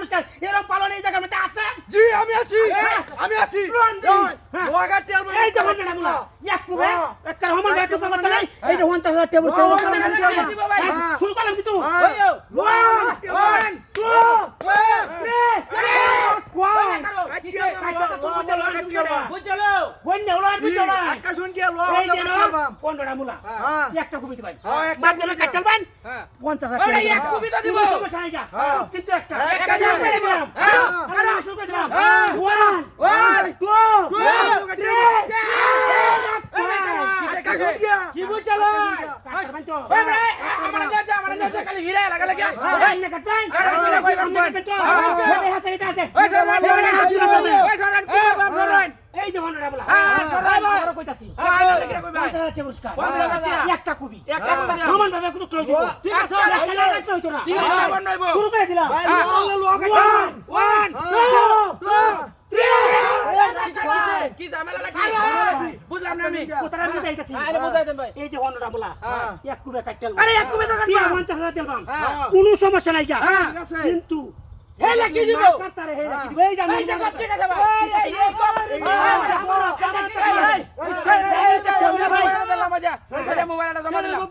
পুরস্কার এরকম পালন এই জায়গার মধ্যে আছে? জি আমি আছি। হ্যাঁ। আমি আছি। লোহাগার তেল এই যে ঘটনা গুলা এক কুবে একটা রহমান ভাই টুকরা করতে নাই? এই যে 50000 টেবিল ও, স্টোর হ্যাঁ, হ্যাঁ, হ্যাঁ। শুরু করলাম কিন্তু। টু। থ্রি একটা মূলা। দিবেন। হ্যাঁ, হ্যাঁ। পঞ্চাশ। হ্যাঁ। কিন্তু একটা হ্যাঁ। হ্যাঁ। হ্যাঁ। কি বুঝলো হিরা লাগা লাগা হ্যাঁ, হ্যাঁ। এই যে হনরা বলা হ্যাঁ, সরাই ভাই। বড় কইতাছি। হ্যাঁ পুরস্কার। একটা কুবি। রহমান ভাবে একটু ক্লোজ দিব ঠিক আছে, একটা ঠিক লাগাই রাখতে হইতো না। ঠিক আছে, আবার নইবো। শুরু করে দিলাম। ভাই হ্যাঁ। Lohagara Lohagara one one three কি ঝামেলা লাগি বুঝলাম না আমি। কোথায় আমি যাইতাছি? আরে বুঝাই ভাই। এই যে হনরা বলা হ্যাঁ। এক কুবে কাটতেল আরে এক কুবি তো কাটবা। পঞ্চাশ হাজার দিলাম হ্যাঁ। কোনো সমস্যা নাই হ্যাঁ। কিন্তু হে লাগি দিব। মাছ কাটতারে হে লাগি দিব। এই এই ঠিক আছে ভাই।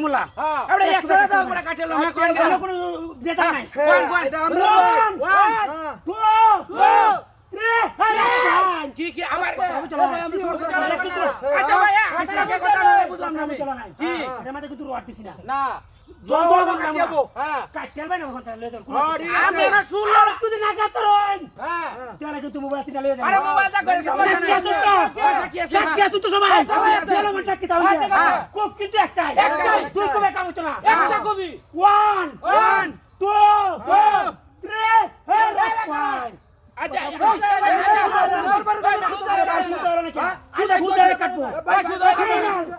হ্যাঁ। হ্যাঁ মুলা আরে 100 টাকা দাও করে কাটে না কোন কোনো কোনো বেতা নাই। সবাই সাক্ষী আছে। চলো আমার সাক্ষী তাহলে আচ্ছা, আচ্ছা। খুব কিন্তু একটাই। দুই কবে কাম হতো না? One. One two Two, three five আচ্ছা শুধু হলো নাকি শুধু শুধু কাটবো ভাই শুধু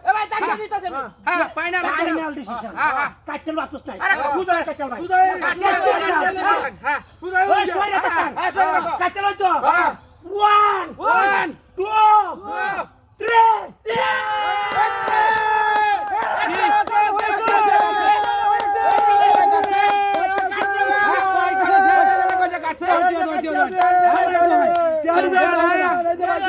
এ ভাই তাকে দিতেছে হ্যাঁ ফাইনাল ফাইনাল ডিসিশন হ্যাঁ, হ্যাঁ। কাটতে বাস্তস নাই শুধু কাটতে ভাই সুদা হ্যাঁ সুদা হ্যাঁ, কাটো। কাটতে তো হ্যাঁ। One one two Two, three